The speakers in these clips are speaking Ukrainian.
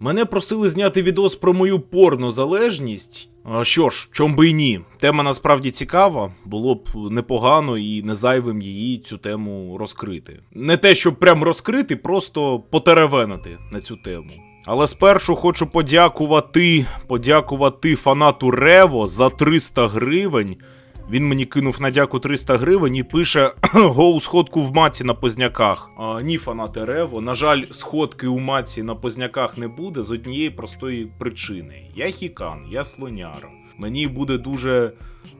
Мене просили зняти відос про мою порнозалежність. А що ж, чом би й ні. Тема насправді цікава, було б непогано і не зайвим її цю тему розкрити. Не те, щоб прям розкрити, просто потеревенити на цю тему. Але спершу хочу подякувати, подякувати фанату Рево за 300 гривень. Він мені кинув на дяку 300 гривень і пише гоу сходку в маці на позняках. А, ні, фанати Рево. На жаль, сходки у маці на позняках не буде з однієї простої причини. Я хікан, я слоняра. Мені буде дуже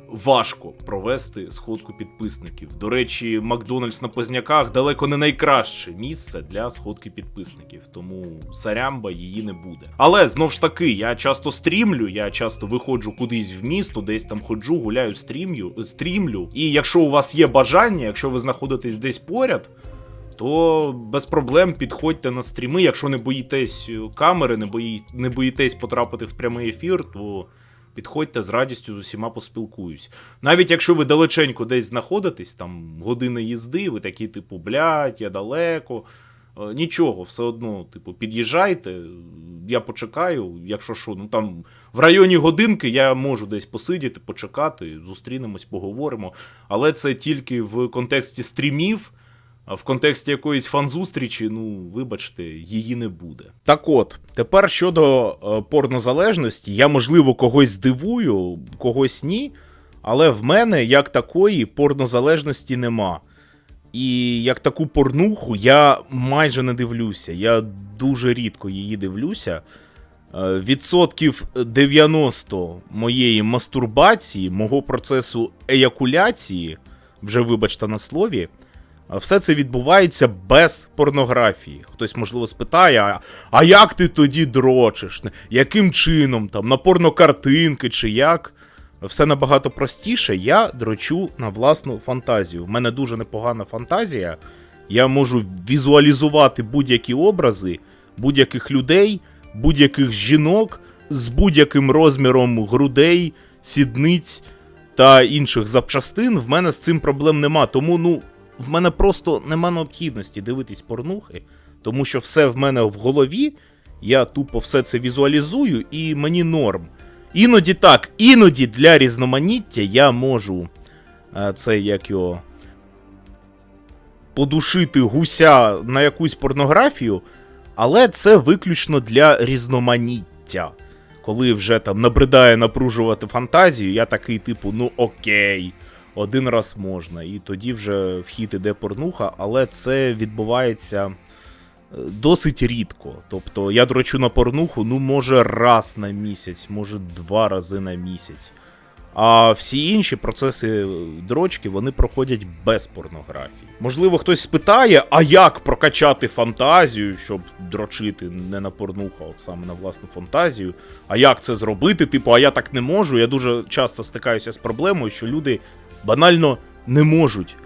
важко провести сходку підписників. До речі, Макдональдс на позняках далеко не найкраще місце для сходки підписників, тому сарямба її не буде. Але знов ж таки, я часто стрімлю, я часто виходжу кудись в місто, десь там ходжу, гуляю, стрімлю, стрімлю. І якщо у вас є бажання, якщо ви знаходитесь десь поряд. То без проблем підходьте на стріми. Якщо не боїтесь камери, не, бої... не боїтесь потрапити в прямий ефір, то підходьте з радістю з усіма поспілкуюсь. Навіть якщо ви далеченько десь знаходитесь, там години їзди, ви такі, типу, блядь, я далеко. е, Нічого, все одно, типу, під'їжджайте, я почекаю, якщо що, ну там в районі годинки я можу десь посидіти, почекати, зустрінемось, поговоримо. Але це тільки в контексті стрімів. В контексті якоїсь фан-зустрічі, ну, вибачте, її не буде. Так от, тепер щодо е, порнозалежності, я, можливо, когось здивую, когось ні. Але в мене, як такої, порнозалежності нема. І як таку порнуху я майже не дивлюся. Я дуже рідко її дивлюся. Е, Відсотків 90 моєї мастурбації, мого процесу еякуляції, вже вибачте на слові, Все це відбувається без порнографії. Хтось, можливо, спитає: а, а як ти тоді дрочиш? Яким чином? Там, на порнокартинки чи як? Все набагато простіше. Я дрочу на власну фантазію. В мене дуже непогана фантазія. Я можу візуалізувати будь-які образи, будь-яких людей, будь-яких жінок з будь-яким розміром грудей, сідниць та інших запчастин. В мене з цим проблем нема. Тому, ну в мене просто нема необхідності дивитись порнухи, тому що все в мене в голові, я тупо все це візуалізую, і мені норм. Іноді так, іноді для різноманіття я можу е, це як його. Подушити гуся на якусь порнографію, але це виключно для різноманіття. Коли вже там набридає напружувати фантазію, я такий, типу, ну окей один раз можна, і тоді вже вхід іде порнуха, але це відбувається е, досить рідко. Тобто я дрочу на порнуху, ну, може, раз на місяць, може два рази на місяць. А всі інші процеси дрочки вони проходять без порнографії. Можливо, хтось спитає, а як прокачати фантазію, щоб дрочити не на порнуху, а от саме на власну фантазію. А як це зробити? Типу, а я так не можу. Я дуже часто стикаюся з проблемою, що люди банально не можуть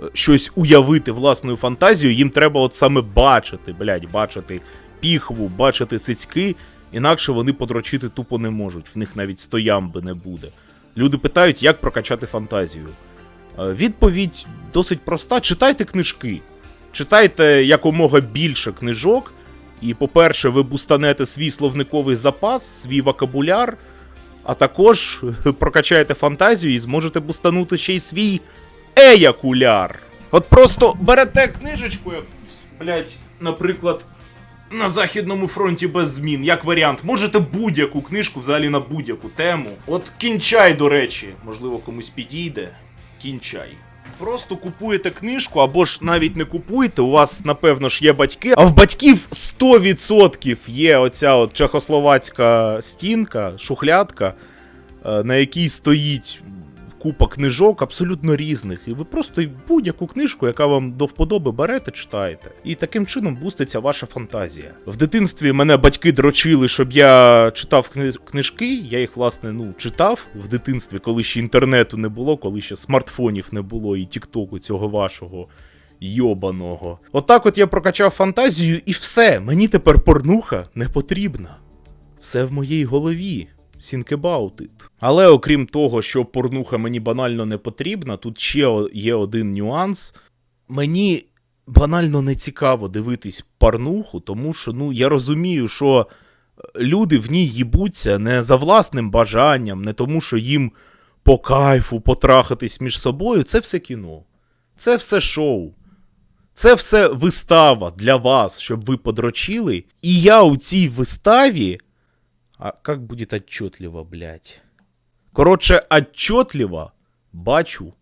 е, щось уявити власною фантазією, їм треба от саме бачити, блядь, бачити піхву, бачити цицьки, інакше вони подрочити тупо не можуть, в них навіть стоямби не буде. Люди питають, як прокачати фантазію. Е, Відповідь досить проста: читайте книжки. Читайте якомога більше книжок, і, по-перше, ви бустанете свій словниковий запас, свій вокабуляр, а також прокачаєте фантазію і зможете бустанути ще й свій еякуляр. От просто берете книжечку якусь, блять, наприклад, на Західному фронті без змін, як варіант. Можете будь-яку книжку взагалі на будь-яку тему. От кінчай, до речі, можливо, комусь підійде. Кінчай. Просто купуєте книжку, або ж навіть не купуєте, у вас, напевно ж, є батьки, а в батьків 100% є оця от чехословацька стінка, шухлядка, е, на якій стоїть купа книжок абсолютно різних. І ви просто будь-яку книжку, яка вам до вподоби берете, читаєте. І таким чином буститься ваша фантазія. В дитинстві мене батьки дрочили, щоб я читав кни- книжки. Я їх, власне, ну, читав в дитинстві, коли ще інтернету не було, коли ще смартфонів не було і тіктоку цього вашого. Йобаного. Отак от я прокачав фантазію, і все, мені тепер порнуха не потрібна. Все в моїй голові. It. Але окрім того, що порнуха мені банально не потрібна, тут ще є один нюанс. Мені банально не цікаво дивитись порнуху, тому що ну я розумію, що люди в ній їбуться не за власним бажанням, не тому, що їм по кайфу потрахатись між собою. Це все кіно. Це все шоу. Це все вистава для вас, щоб ви подрочили. І я у цій виставі. А як буде отчетливо, блядь? Коротше, отчетливо бачу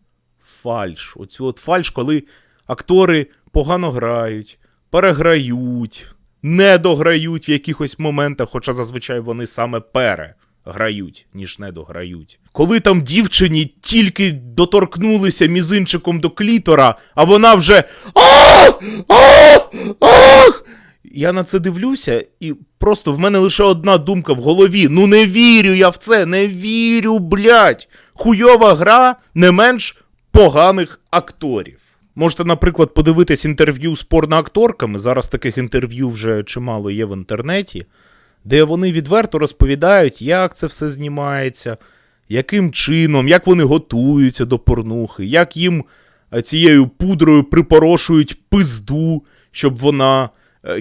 фальш. Оцю от фальш, коли актори погано грають, переграють, не дограють в якихось моментах, хоча зазвичай вони саме переграють, ніж не дограють. Коли там дівчині тільки доторкнулися мізинчиком до клітора, а вона вже. Ах! Ах! Ах! Я на це дивлюся, і просто в мене лише одна думка в голові: ну не вірю я в це, не вірю, блядь. Хуйова гра не менш поганих акторів. Можете, наприклад, подивитись інтерв'ю з порноакторками. Зараз таких інтерв'ю вже чимало є в інтернеті, де вони відверто розповідають, як це все знімається, яким чином, як вони готуються до порнухи, як їм е, цією пудрою припорошують пизду, щоб вона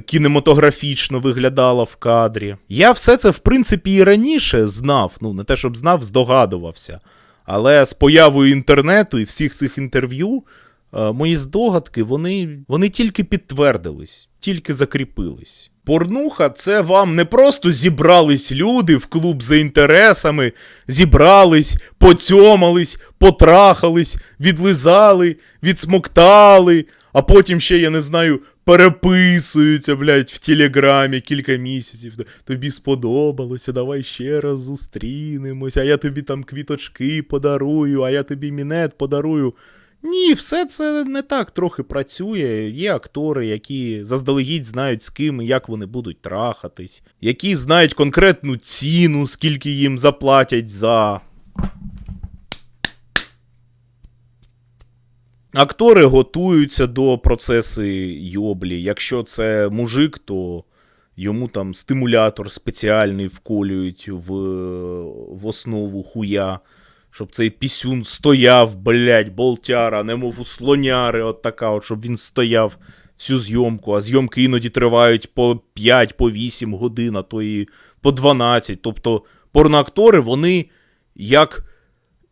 кінематографічно виглядала в кадрі. Я все це, в принципі, і раніше знав. Ну, не те, щоб знав, здогадувався. Але з появою інтернету і всіх цих інтерв'ю е, мої здогадки вони, вони тільки підтвердились, тільки закріпились. Порнуха це вам не просто зібрались люди в клуб за інтересами, зібрались, поцьомались, потрахались, відлизали, відсмоктали, а потім ще, я не знаю, переписуються, блядь, в телеграмі кілька місяців. Тобі сподобалося, давай ще раз зустрінемось, а я тобі там квіточки подарую, а я тобі мінет подарую. Ні, все це не так трохи працює. Є актори, які заздалегідь знають з ким і як вони будуть трахатись, які знають конкретну ціну, скільки їм заплатять за. Актори готуються до процесу йоблі. Якщо це мужик, то йому там стимулятор спеціальний вколюють в, в основу хуя щоб цей пісюн стояв, блядь, болтяра, немов у слоняри, от така, от, щоб він стояв всю зйомку, а зйомки іноді тривають по 5, по 8 годин, а то і по 12. Тобто порноактори, вони як,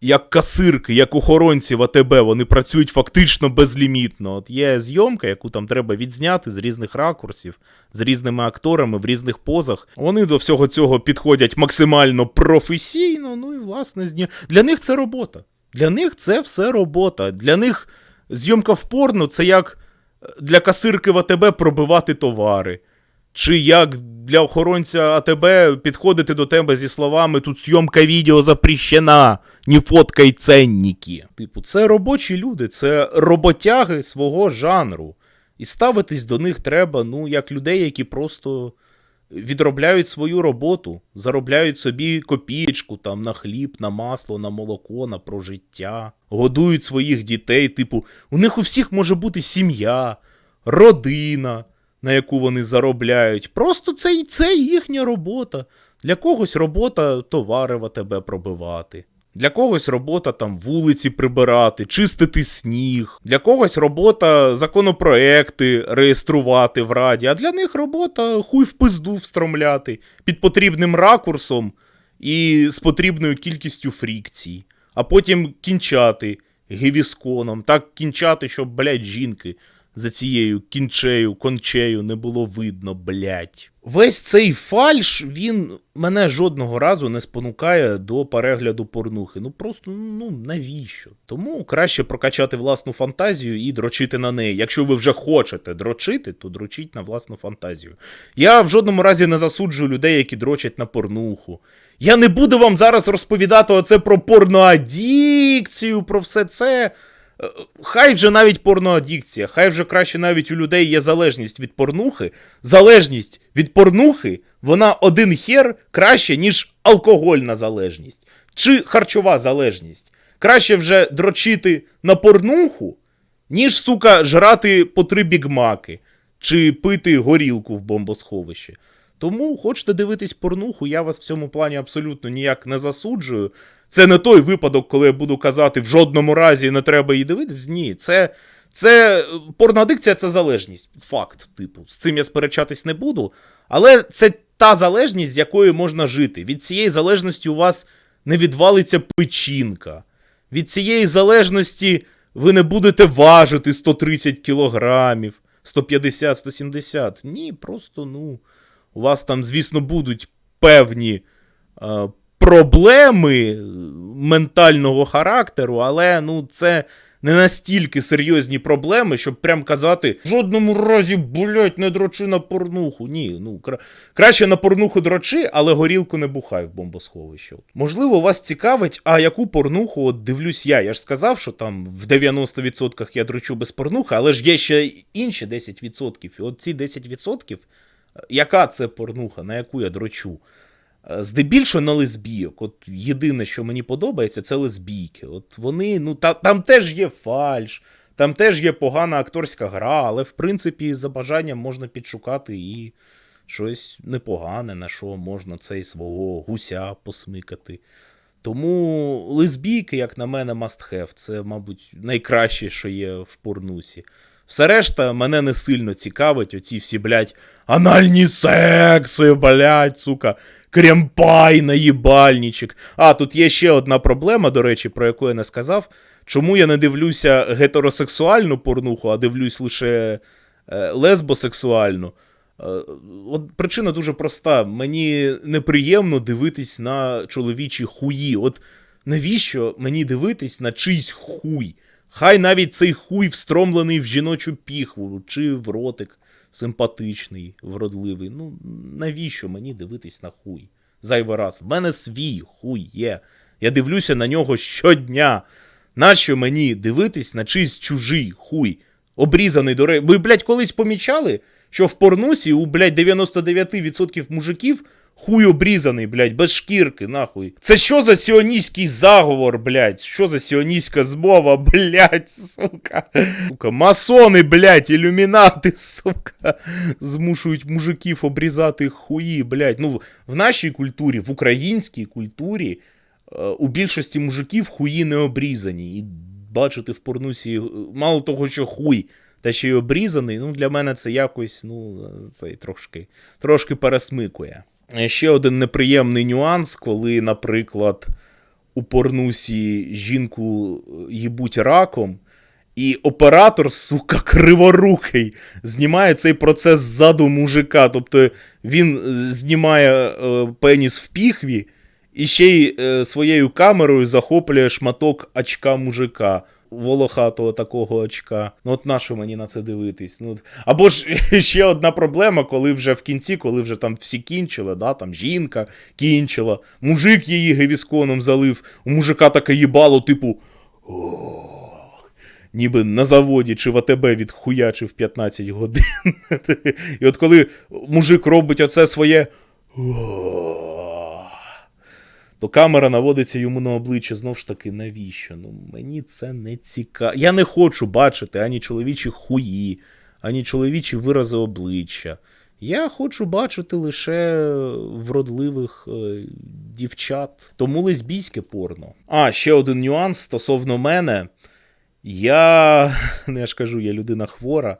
як касирки, як охоронці в АТБ, вони працюють фактично безлімітно. От є зйомка, яку там треба відзняти з різних ракурсів, з різними акторами в різних позах. Вони до всього цього підходять максимально професійно. Ну і власне зні... для них це робота. Для них це все робота. Для них зйомка в порно це як для касирки в АТБ пробивати товари. Чи як для охоронця АТБ підходити до тебе зі словами тут зйомка відео запрещена, не фоткай ценники. Типу, це робочі люди, це роботяги свого жанру. І ставитись до них треба, ну, як людей, які просто відробляють свою роботу, заробляють собі копієчку там на хліб, на масло, на молоко, на прожиття, годують своїх дітей. Типу, у них у всіх може бути сім'я, родина, на яку вони заробляють. Просто це, це їхня робота. Для когось робота товари в тебе пробивати. Для когось робота там вулиці прибирати, чистити сніг. Для когось робота законопроекти реєструвати в раді, а для них робота хуй в пизду встромляти під потрібним ракурсом і з потрібною кількістю фрікцій. А потім кінчати гевісконом, так кінчати, щоб, блядь, жінки за цією кінчею, кончею не було видно, блядь. Весь цей фальш, він мене жодного разу не спонукає до перегляду порнухи. Ну просто ну навіщо? Тому краще прокачати власну фантазію і дрочити на неї. Якщо ви вже хочете дрочити, то дрочіть на власну фантазію. Я в жодному разі не засуджую людей, які дрочать на порнуху. Я не буду вам зараз розповідати оце про порноадікцію, про все це. Е, Хай вже навіть порноадікція, хай вже краще навіть у людей є залежність від порнухи. Залежність від порнухи, вона один хер краще, ніж алкогольна залежність чи харчова залежність. Краще вже дрочити на порнуху, ніж, сука, жрати по три бігмаки чи пити горілку в бомбосховищі. Тому хочете дивитись порнуху, я вас в цьому плані абсолютно ніяк не засуджую. Це не той випадок, коли я буду казати, в жодному разі не треба її дивитись. Ні, це. Це порноадикція це залежність. Факт, типу. З цим я сперечатись не буду. Але це та залежність, з якою можна жити. Від цієї залежності у вас не відвалиться печінка. Від цієї залежності ви не будете важити 130 кілограмів, 150-170. Ні, просто, ну, у вас там, звісно, будуть певні е, проблеми е, ментального характеру, але ну, це не настільки серйозні проблеми, щоб прям казати: в жодному разі, блять, не дрочи на порнуху. Ні, ну кра... краще на порнуху дрочи, але горілку не бухай в бомбосховище. Можливо, вас цікавить, а яку порнуху от дивлюсь я. Я ж сказав, що там в 90% я дрочу без порнухи, але ж є ще інші 10%. І от ці 10%, яка це порнуха, на яку я дрочу? Е, Здебільшого на лесбійок. От єдине, що мені подобається, це лесбійки. От вони, ну та, там теж є фальш, там теж є погана акторська гра, але в принципі за бажанням можна підшукати і щось непогане, на що можна цей свого гуся посмикати. Тому лесбійки, як на мене, must have. Це, мабуть, найкраще, що є в порнусі. Все решта мене не сильно цікавить, оці всі, блядь, анальні секси, блядь, сука, кремпай наїбальничок. А, тут є ще одна проблема, до речі, про яку я не сказав. Чому я не дивлюся гетеросексуальну порнуху, а дивлюсь лише е, лесбосексуальну? Е, От причина дуже проста. Мені неприємно дивитись на чоловічі хуї. От навіщо мені дивитись на чийсь хуй? Хай навіть цей хуй встромлений в жіночу піхву чи в ротик симпатичний, вродливий. Ну, навіщо мені дивитись на хуй? Зайвий раз. В мене свій хуй є. Я дивлюся на нього щодня. Нащо мені дивитись на чийсь чужий хуй? Обрізаний до ре... Ви, блядь, колись помічали, що в порнусі у, блядь, 99% мужиків хуй обрізаний, блядь, без шкірки, нахуй. Це що за сіоністський заговор, блядь? Що за сіоністська змова, блядь, сука? Сука, масони, блядь, ілюмінати, сука, змушують мужиків обрізати хуї, блядь. Ну, в нашій культурі, в українській культурі, е, у більшості мужиків хуї не обрізані. І бачити в порнусі, е, мало того, що хуй, та ще й обрізаний, ну для мене це якось, ну, це трошки, трошки пересмикує. Ще один неприємний нюанс, коли, наприклад, у порнусі жінку е, їбуть раком, і оператор, сука, криворукий, знімає цей процес ззаду мужика. Тобто він е, знімає е, пеніс в піхві і ще й е, своєю камерою захоплює шматок очка мужика. Волохатого такого очка. Ну, от нащо мені на це дивитись? Ну, або ж ще одна проблема, коли вже в кінці, коли вже там всі кінчили, да, там жінка кінчила, мужик її гевісконом залив, у мужика таке їбало, типу. Ніби на заводі чи в АТБ відхуячив 15 годин. І от коли мужик робить оце своє. То камера наводиться йому на обличчя знов ж таки, навіщо? Ну, мені це не цікаво. Я не хочу бачити ані чоловічі хуї, ані чоловічі вирази обличчя. Я хочу бачити лише вродливих е, дівчат. Тому лесбійське порно. А, ще один нюанс стосовно мене. Я, ну я ж кажу, я людина хвора.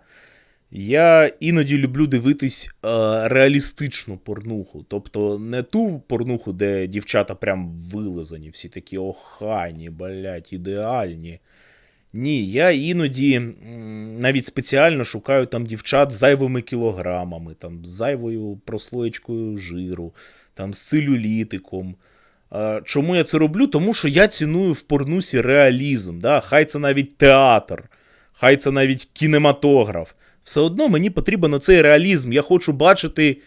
Я іноді люблю дивитись е, реалістичну порнуху. Тобто не ту порнуху, де дівчата прям вилизані, всі такі охайні, блять, ідеальні. Ні, я іноді навіть спеціально шукаю там дівчат з зайвими кілограмами, там, з зайвою прослоєчкою жиру, там, з целюлітиком. Е, Чому я це роблю? Тому що я ціную в порнусі реалізм. Да? Хай це навіть театр, хай це навіть кінематограф. Все одно мені потрібен оцей реалізм. Я хочу бачити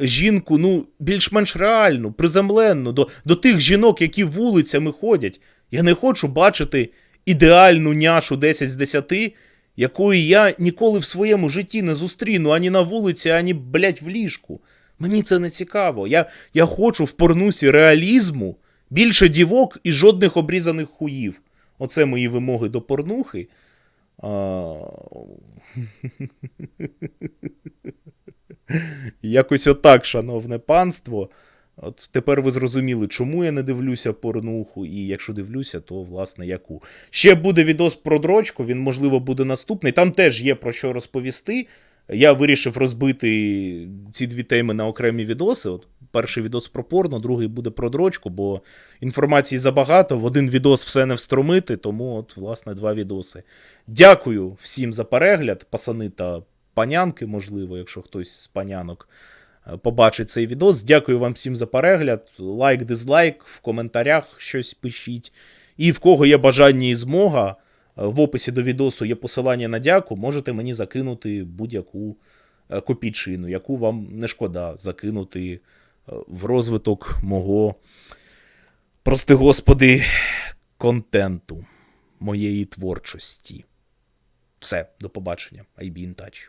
жінку, ну, більш-менш реальну, приземленну, до, до тих жінок, які вулицями ходять. Я не хочу бачити ідеальну няшу 10 з 10, якої я ніколи в своєму житті не зустріну ані на вулиці, ані, блядь, в ліжку. Мені це не цікаво. Я, я хочу в порнусі реалізму, більше дівок і жодних обрізаних хуїв. Оце мої вимоги до порнухи. Якось отак, шановне панство. От тепер ви зрозуміли, чому я не дивлюся порнуху, і якщо дивлюся, то власне яку. Ще буде відос про дрочку, він, можливо, буде наступний. Там теж є про що розповісти. я вирішив розбити ці дві теми на окремі відоси. От перший відос про порно, другий буде про дрочку, бо інформації забагато. В один відос все не встромити, тому от, власне, два відоси. Дякую всім за перегляд, пасани та панянки, можливо, якщо хтось з панянок е, побачить цей відос. Дякую вам всім за перегляд. Лайк, дизлайк, в коментарях щось пишіть. І в кого є бажання і змога, е, в описі до відосу є посилання на дяку, можете мені закинути будь-яку е, копійчину, яку вам не шкода закинути в розвиток мого, прости господи, контенту, моєї творчості. Все, до побачення. I be in touch.